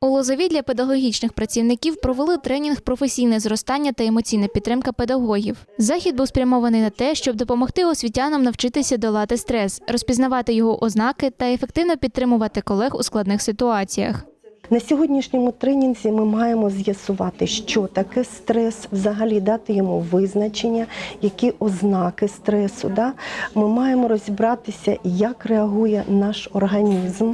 У Лозові для педагогічних працівників провели тренінг професійне зростання та емоційна підтримка педагогів. Захід був спрямований на те, щоб допомогти освітянам навчитися долати стрес, розпізнавати його ознаки та ефективно підтримувати колег у складних ситуаціях. На сьогоднішньому тренінзі ми маємо з'ясувати, що таке стрес, взагалі дати йому визначення, які ознаки стресу. Да? Ми маємо розібратися, як реагує наш організм,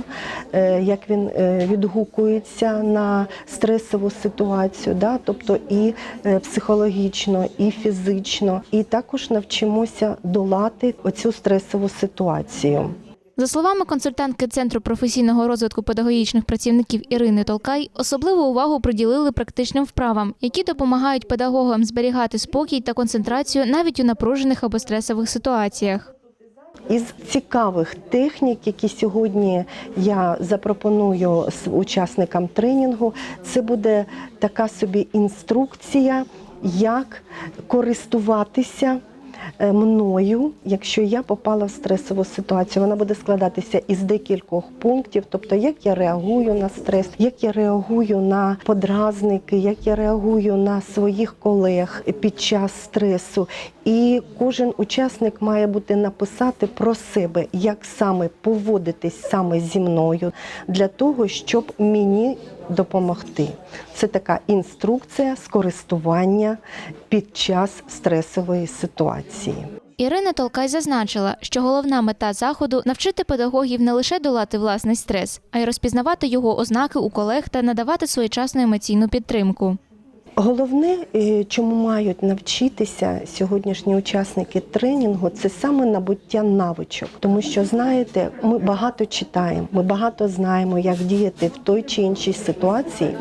е, як він е, відгукується на стресову ситуацію, да? тобто і е, психологічно, і фізично. І також навчимося долати оцю стресову ситуацію. За словами консультантки Центру професійного розвитку педагогічних працівників Ірини Толкай, особливу увагу приділили практичним вправам, які допомагають педагогам зберігати спокій та концентрацію навіть у напружених або стресових ситуаціях. Із цікавих технік, які сьогодні я запропоную учасникам тренінгу, це буде така собі інструкція, як користуватися мною, якщо я попала в стресову ситуацію. Вона буде складатися із декількох пунктів, тобто як я реагую на стрес, як я реагую на подразники, як я реагую на своїх колег під час стресу. І кожен учасник має бути написати про себе, як саме поводитись саме зі мною для того, щоб мені допомогти. Це така інструкція з користування під час стресової ситуації. Ірина Толкай зазначила, що головна мета заходу навчити педагогів не лише долати власний стрес, а й розпізнавати його ознаки у колег та надавати своєчасну емоційну підтримку. Головне, е, чому мають навчитися сьогоднішні учасники тренінгу, це саме набуття навичок. Тому що знаєте, ми багато читаємо, ми багато знаємо, як діяти в той чи іншій ситуації.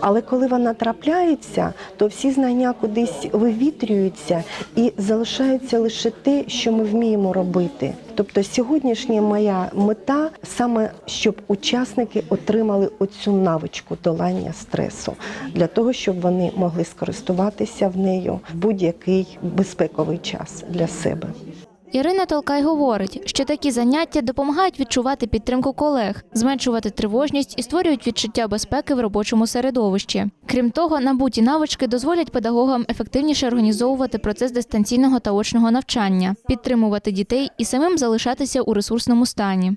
Але коли вона трапляється, то всі знання кудись вивітрюються і залишається лише те, що ми вміємо робити. Тобто сьогоднішня моя мета саме щоб учасники отримали оцю навичку долання стресу для того, щоб вони могли скористуватися в нею в будь-який безпековий час для себе. Ірина Толкай говорить, що такі заняття допомагають відчувати підтримку колег, зменшувати тривожність і створюють відчуття безпеки в робочому середовищі. Крім того, набуті навички дозволять педагогам ефективніше організовувати процес дистанційного та очного навчання, підтримувати дітей і самим залишатися у ресурсному стані.